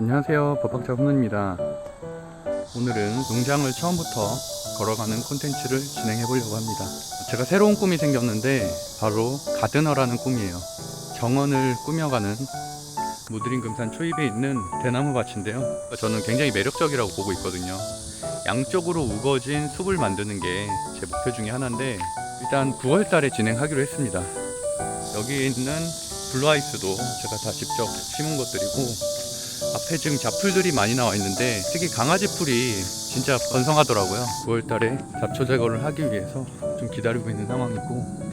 안녕하세요. 법학자 훈우입니다. 오늘은 농장을 처음부터 걸어가는 콘텐츠를 진행해 보려고 합니다. 제가 새로운 꿈이 생겼는데 바로 가드너라는 꿈이에요. 정원을 꾸며가는 무드림 금산 초입에 있는 대나무 밭인데요. 저는 굉장히 매력적이라고 보고 있거든요. 양쪽으로 우거진 숲을 만드는 게 제 목표 중에 하나인데 일단 9월 달에 진행하기로 했습니다. 여기 있는 블루아이스도 제가 다 직접 심은 것들이고 앞에 지금 잡풀들이 많이 나와 있는데 특히 강아지 풀이 진짜 번성하더라고요. 9월 달에 잡초 제거를 하기 위해서 좀 기다리고 있는 상황이고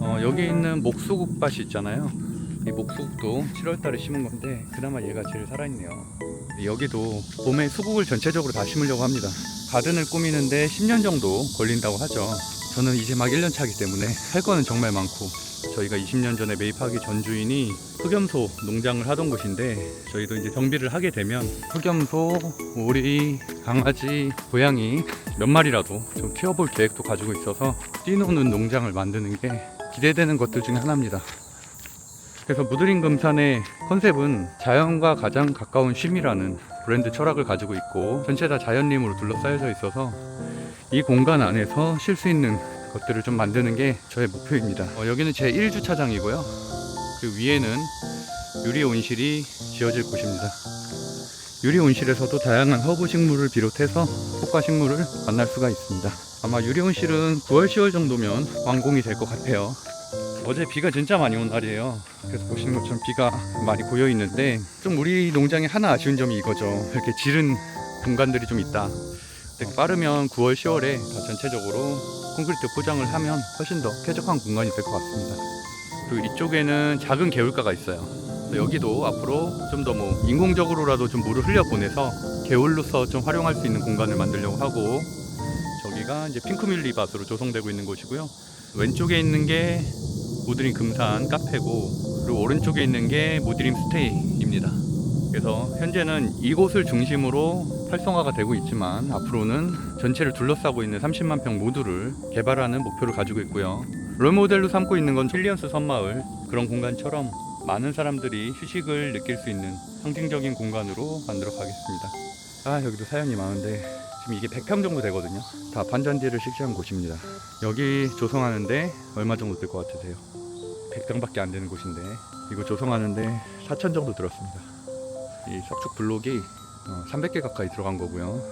어, 여기 있는 목수국밭이 있잖아요. 이 목수국도 7월 달에 심은 건데 그나마 얘가 제일 살아있네요. 여기도 봄에 수국을 전체적으로 다 심으려고 합니다. 가든을 꾸미는데 10년 정도 걸린다고 하죠. 저는 이제 막 1년 차기 때문에 할 거는 정말 많고 저희가 20년 전에 매입하기 전 주인이 흑염소 농장을 하던 곳인데 저희도 이제 정비를 하게 되면 흑염소, 오리, 강아지, 고양이 몇 마리라도 좀 키워볼 계획도 가지고 있어서 뛰노는 농장을 만드는 게 기대되는 것들 중에 하나입니다. 그래서 무드림 금산의 컨셉은 자연과 가장 가까운 쉼이라는 브랜드 철학을 가지고 있고 전체 다 자연림으로 둘러싸여져 있어서 이 공간 안에서 쉴 수 있는 것들을 좀 만드는 게 저의 목표입니다. 어, 여기는 제 1주차장이고요. 그 위에는 유리 온실이 지어질 곳입니다. 유리 온실에서도 다양한 허브 식물을 비롯해서 꽃과 식물을 만날 수가 있습니다. 아마 유리 온실은 9월, 10월 정도면 완공이 될 것 같아요. 어제 비가 진짜 많이 온 날이에요. 그래서 보시는 것처럼 비가 많이 고여 있는데 좀 우리 농장에 하나 아쉬운 점이 이거죠. 이렇게 지른 공간들이 좀 있다. 근데 빠르면 9월, 10월에 다 전체적으로 콘크리트 포장을 하면 훨씬 더 쾌적한 공간이 될 것 같습니다. 그리고 이쪽에는 작은 개울가가 있어요. 여기도 앞으로 좀 더 뭐 인공적으로라도 좀 물을 흘려 보내서 개울로서 좀 활용할 수 있는 공간을 만들려고 하고 저기가 이제 핑크뮬리 밭으로 조성되고 있는 곳이고요. 왼쪽에 있는 게 무드림 금산 카페고 그리고 오른쪽에 있는 게 무드림 스테이입니다. 그래서 현재는 이곳을 중심으로 활성화가 되고 있지만 앞으로는 전체를 둘러싸고 있는 30만 평 모두를 개발하는 목표를 가지고 있고요. 롤모델로 삼고 있는 건 힐리언스 섬마을 그런 공간처럼 많은 사람들이 휴식을 느낄 수 있는 상징적인 공간으로 만들어 가겠습니다. 아 여기도 사연이 많은데 지금 이게 100평 정도 되거든요. 다 반잔디를 식재한 곳입니다. 여기 조성하는데 얼마 정도 들 것 같으세요? 100평밖에 안 되는 곳인데 이거 조성하는데 4천 정도 들었습니다. 이 석축 블록이 300개 가까이 들어간 거고요.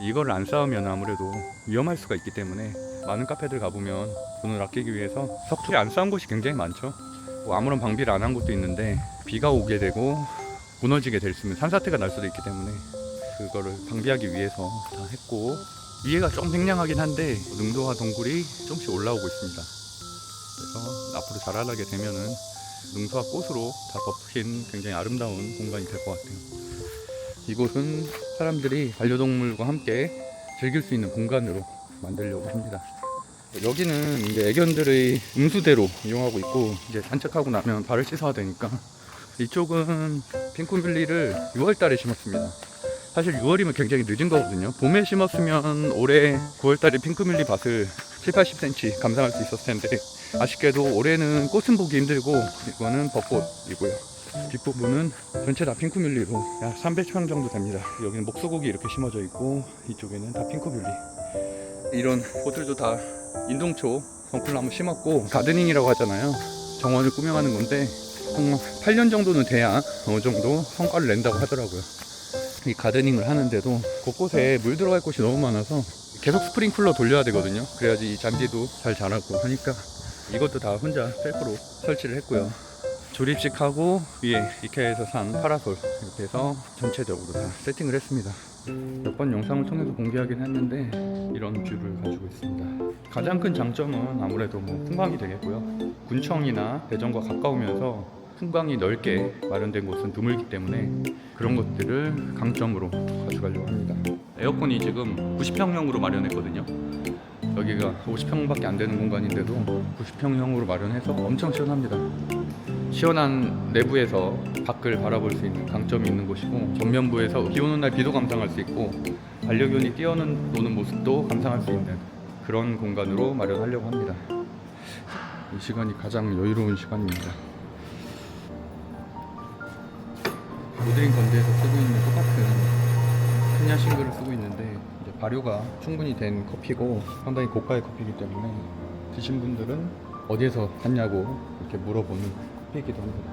이걸 안 쌓으면 아무래도 위험할 수가 있기 때문에 많은 카페들 가보면 돈을 아끼기 위해서 석축이 안 쌓은 곳이 굉장히 많죠. 뭐 아무런 방비를 안 한 곳도 있는데 비가 오게 되고 무너지게 될 수 있는 산사태가 날 수도 있기 때문에 그거를 방비하기 위해서 다 했고 위에가 좀 팽량하긴 한데 능도와 동굴이 조금씩 올라오고 있습니다. 그래서 앞으로 자라나게 되면은 능수와 꽃으로 다 덮인 굉장히 아름다운 공간이 될 것 같아요. 이곳은 사람들이 반려동물과 함께 즐길 수 있는 공간으로 만들려고 합니다. 여기는 이제 애견들의 음수대로 이용하고 있고 이제 산책하고 나면 발을 씻어야 되니까 이쪽은 핑크빌리를 6월달에 심었습니다. 사실 6월이면 굉장히 늦은 거거든요. 봄에 심었으면 올해 9월달에 핑크밀리 밭을 7, 80cm 감상할 수 있었을 텐데 아쉽게도 올해는 꽃은 보기 힘들고 이거는 벚꽃이고요. 뒷부분은 전체 다 핑크뮬리로 약 300평 정도 됩니다. 여기는 목소고기 이렇게 심어져 있고 이쪽에는 다 핑크뮬리. 이런 꽃들도 다 인동초 성쿨나무 심었고 가드닝이라고 하잖아요. 정원을 꾸며가는 건데 한 8년 정도는 돼야 어느 정도 성과를 낸다고 하더라고요. 이 가드닝을 하는데도 곳곳에 물 들어갈 곳이 너무 많아서 계속 스프링클러 돌려야 되거든요. 그래야지 이 잔디도 잘 자라고 하니까 이것도 다 혼자 셀프로 설치를 했고요. 조립식 하고 위에 이케아에서 산 파라솔 이렇게 해서 전체적으로 다 세팅을 했습니다. 몇 번 영상을 통해서 공개하긴 했는데 이런 뷰를 가지고 있습니다. 가장 큰 장점은 아무래도 뭐 풍광이 되겠고요. 군청이나 대전과 가까우면서 풍광이 넓게 마련된 곳은 드물기 때문에 그런 것들을 강점으로 가져가려고 합니다. 에어컨이 지금 90평형으로 마련했거든요. 여기가 50평밖에 안 되는 공간인데도 90평형으로 마련해서 엄청 시원합니다. 시원한 내부에서 밖을 바라볼 수 있는 강점이 있는 곳이고 전면부에서 비 오는 날 비도 감상할 수 있고 반려견이 뛰어노는 노는 모습도 감상할 수 있는 그런 공간으로 마련하려고 합니다. 이 시간이 가장 여유로운 시간입니다. 모드링 건대에서 쓰고 있는 똑같은 크냐 싱글을 쓰고 있는데 발효가 충분히 된 커피고 상당히 고가의 커피이기 때문에 드신 분들은 어디에서 샀냐고 이렇게 물어보는 커피이기도 합니다.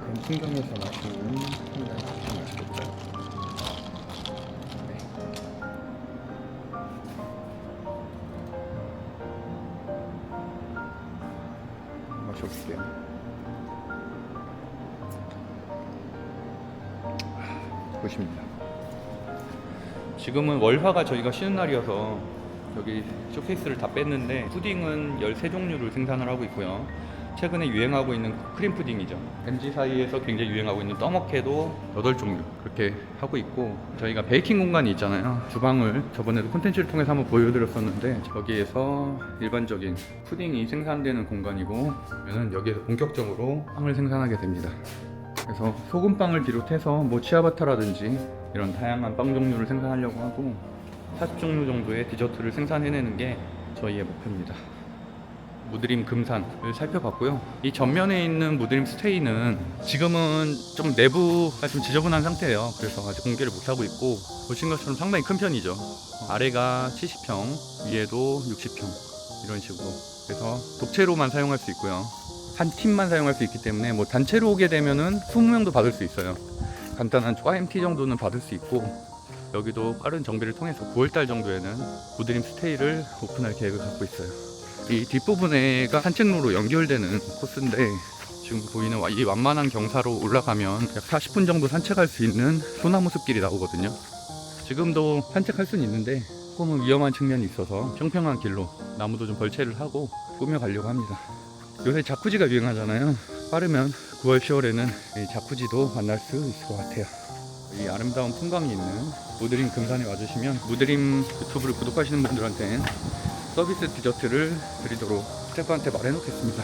그럼 풍경에서 마시는 커피 마시겠어요? 네. 마셔볼게요. 보십니다. 지금은 월화가 저희가 쉬는 날이어서 여기 쇼케이스를 다 뺐는데 푸딩은 13종류를 생산을 하고 있고요. 최근에 유행하고 있는 크림 푸딩이죠. MG 사이에서 굉장히 유행하고 있는 떠먹해도 8종류 그렇게 하고 있고 저희가 베이킹 공간이 있잖아요. 주방을 저번에도 콘텐츠를 통해서 한번 보여드렸었는데 여기에서 일반적인 푸딩이 생산되는 공간이고 여기에서 본격적으로 빵을 생산하게 됩니다. 그래서 소금빵을 비롯해서 뭐 치아바타라든지 이런 다양한 빵 종류를 생산하려고 하고 40종류 정도의 디저트를 생산해내는 게 저희의 목표입니다. 무드림 금산을 살펴봤고요. 이 전면에 있는 무드림 스테이는 지금은 좀 내부가 좀 지저분한 상태예요. 그래서 아직 공개를 못하고 있고 보신 것처럼 상당히 큰 편이죠. 아래가 70평, 위에도 60평 이런 식으로. 그래서 독채로만 사용할 수 있고요. 한 팀만 사용할 수 있기 때문에 뭐 단체로 오게 되면은 20명도 받을 수 있어요. 간단한 YMT 정도는 받을 수 있고 여기도 빠른 정비를 통해서 9월달 정도에는 무드림 스테이를 오픈할 계획을 갖고 있어요. 이 뒷부분에가 산책로로 연결되는 코스인데 지금 보이는 와- 이 완만한 경사로 올라가면 약 40분 정도 산책할 수 있는 소나무 숲길이 나오거든요. 지금도 산책할 수는 있는데 조금은 위험한 측면이 있어서 평평한 길로 나무도 좀 벌채를 하고 꾸며가려고 합니다. 요새 자쿠지가 유행하잖아요. 빠르면 9월, 10월에는 이 자쿠지도 만날 수 있을 것 같아요. 이 아름다운 풍광이 있는 무드림 금산에 와주시면 무드림 유튜브를 구독하시는 분들한테는 서비스 디저트를 드리도록 스태프한테 말해놓겠습니다.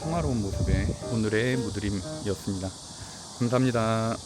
평화로운 모습의 오늘의 무드림이었습니다. 감사합니다.